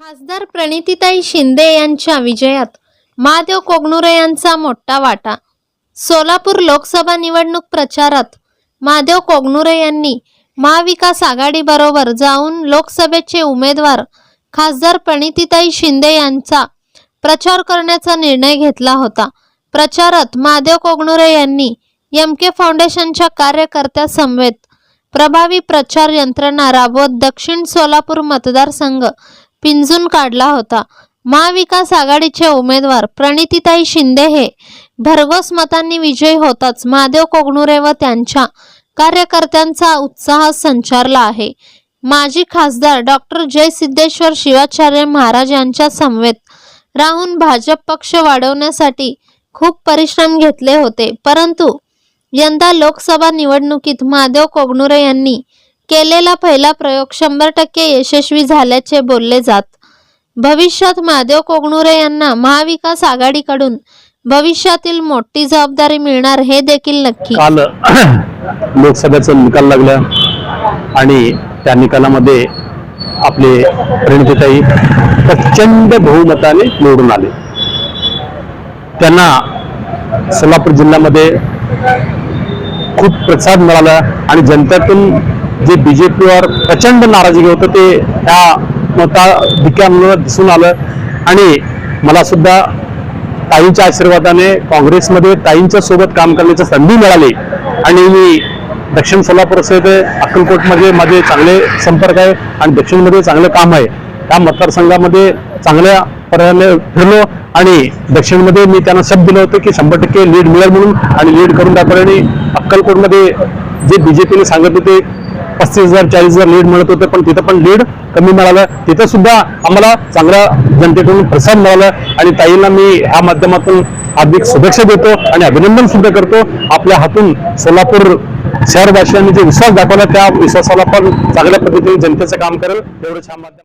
खासदार प्रणितीताई शिंदे यांच्या विजयात महादेव कोगनुरे यांचा मोठा वाटा. सोलापूर लोकसभा निवडणूक प्रचारात महादेव कोगनुरे यांनी महाविकास आघाडीबरोबर जाऊन लोकसभेचे उमेदवार खासदार प्रणितीताई शिंदे यांचा प्रचार करण्याचा निर्णय घेतला होता. प्रचारात महादेव कोगनुरे यांनी एम के फाउंडेशनच्या कार्यकर्त्यासमवेत प्रभावी प्रचार यंत्रणा राबवत दक्षिण सोलापूर मतदारसंघ पिंजून काढला होता. महाविकास आघाडीचे उमेदवार प्रणितीताई शिंदे हे भरघोस मतांनी विजयी होताच महादेव कोगणुरे व त्यांच्या कार्यकर्त्यांचा उत्साह संचारला आहे. माजी खासदार डॉक्टर जय सिद्धेश्वर शिवाचार्य महाराज यांच्या समवेत राहून भाजप पक्ष वाढवण्यासाठी खूप परिश्रम घेतले होते. परंतु यंदा लोकसभा निवडणुकीत महादेव कोगणुरे यांनी केलेला पहिला प्रयोग शंभर टक्के यशस्वी झाल्याचे बोलले जात. भविष्यात महादेव कोगणुरे यांना महाविकास आघाडीकडून भविष्यातील मोठी जबाबदारी मिळणार हे देखील नक्की. काल लोकसभेचा निकाल लागला आणि त्या निकालामध्ये आपले प्रणितीताई प्रचंड बहुमताने निवडून आले. त्यांना सोलापूर जिल्ह्यामध्ये खूप प्रसाद मिळाला आणि जनतेतून जे बीजेपीवर प्रचंड नाराजी होतं ते ह्या मताधिक्यामुळे दिसून आलं. आणि मला सुद्धा ताईंच्या आशीर्वादाने काँग्रेसमध्ये ताईंच्या सोबत काम करण्याची संधी मिळाली. आणि मी दक्षिण सोलापूर असेल ते अक्कलकोटमध्ये माझे चांगले संपर्क आहे आणि दक्षिणमध्ये चांगलं काम आहे. त्या मतदारसंघामध्ये चांगल्या पर्यायाने फिरलो आणि दक्षिणमध्ये मी त्यांना शब्द दिलं होतं की शंभर टक्के लीड मिळेल म्हणून आणि लीड करून दाखवल्याने अक्कलकोटमध्ये जे बीजेपीने सांगत होते पस्तीस हजार चाळीस हजार लीड मिळत होतं पण तिथं पण लीड कमी मिळालं. तिथं सुद्धा आम्हाला चांगला जनतेकडून प्रसाद मिळाला आणि ताईंना मी ह्या माध्यमातून हार्दिक शुभेच्छा देतो आणि अभिनंदन सुद्धा करतो. आपल्या हातून सोलापूर शहरवासियांनी जे विश्वास दाखवला त्या विश्वासाला पण चांगल्या पद्धतीने जनतेचं काम करेल. एवढं छान माध्यम